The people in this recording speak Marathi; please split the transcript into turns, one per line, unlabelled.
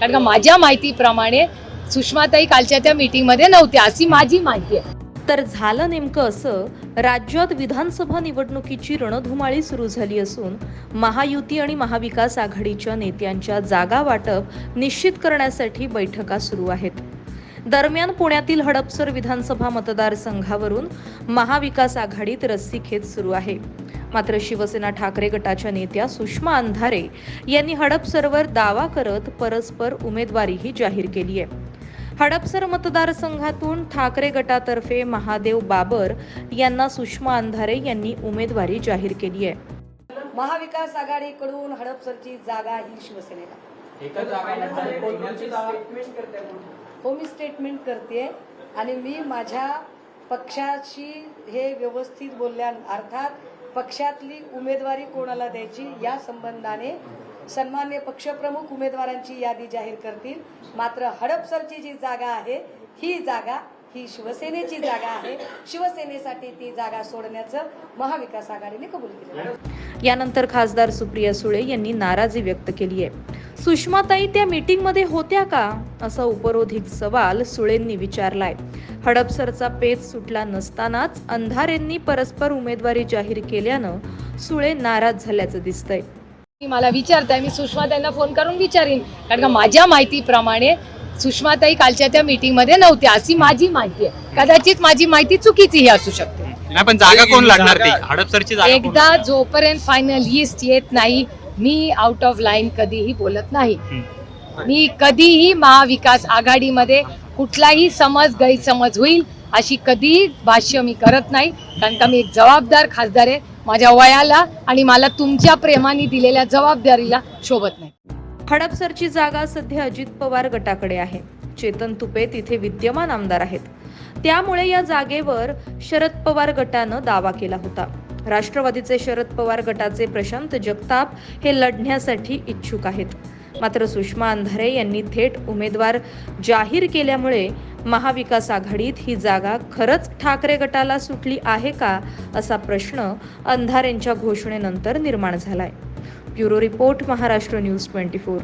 कारण का माझ्या माहितीप्रमाणे सुषमाताई कालच्या त्या मीटिंगमध्ये नव्हत्या अशी माझी माहिती आहे.
तर झालं नेमकं असं राज्यात विधानसभा निवडणुकीची रणधुमाळी सुरू झाली असून महायुती आणि महाविकास आघाडीच्या नेत्यांच्या जागा वाटप निश्चित करण्यासाठी बैठका सुरू आहेत. दरम्यान पुण्यातील हडपसर विधानसभा मतदारसंघावरून महाविकास आघाडीत रस्सीखेच सुरू आहे. मात्र शिवसेना ठाकरे गटाच्या नेत्या सुषमा अंधारे यांनी हडपसरवर दावा करत परस्पर उमेदवारीही जाहीर केली आहे. हडपसर मतदारसंघातून ठाकरे गटातर्फे महादेव बाबर यांना सुषमा अंधारे यांनी उमेदवारी जाहीर केली आहे.
महाविकास आघाडीकडून हडपसरची जागा ही शिवसेनेला. हो मी स्टेटमेंट करते आणि मी माझ्या पक्षाशी हे व्यवस्थित बोलल्या अर्थात पक्षातली उमेदवारी कोणाला द्यायची या संबंधाने सन्मान्य पक्षप्रमुख उमेदवारांची यादी जाहीर करतील. मात्र हडपसरची जी जागा आहे ही जागा ही शिवसेनेची जागा आहे. शिवसेनेसाठी ती जागा सोडण्याचं महाविकास आघाडीने कबूल केलं.
यानंतर खासदार सुप्रिया सुळे यांनी नाराजी व्यक्त केली आहे. सुषमाताई त्या मीटिंगमध्ये होत्या का? असा उपरोधिक सवाल सुळेंनी विचारलाय. हडपसरचा पेच सुटला नसतानाच अंधारेंनी परस्पर उमेदवारी जाहीर केल्यानं सुळे नाराज झाल्याचं दिसतंय.
मला विचारताय मी सुषमाताईंना फोन करून विचारीन. कारण का माझ्या माहितीप्रमाणे सुषमाताई कालच्या त्या मीटिंगमध्ये नव्हत्या अशी माझी माहिती आहे. कदाचित माझी माहिती चुकीचीही असू शकते.
नाही पण जागा कोण लागणार ती? हडपसरची जागा कोण?
एकदा जोपर्यंत फायनल लिस्ट येत नाही मी आउट ऑफ लाईन कधीही बोलत नाही. मी कधीही महाविकास आघाडीमध्ये कुठलाही समज गैरसमज होईल अशी कधीही भाष्य मी करत नाही. कारण का मी एक जबाबदार खासदार आहे. माझ्या वयाला आणि मला तुमच्या प्रेमाने दिलेल्या जबाबदारीला शोभत नाही.
हडपसरची जागा सध्या अजित पवार गटाकडे आहे. चेतन तुपे तिथे विद्यमान आमदार आहेत. त्यामुळे या जागेवर शरद पवार गटानं दावा केला होता. राष्ट्रवादीचे शरद पवार गटाचे प्रशांत जगताप हे लढण्यासाठी इच्छुक आहेत. मात्र सुषमा अंधारे यांनी थेट उमेदवार जाहीर केल्यामुळे महाविकास आघाडीत ही जागा खरंच ठाकरे गटाला सुटली आहे का असा प्रश्न अंधारेंच्या घोषणेनंतर निर्माण झालाय. Bureau report Maharashtra news twenty four.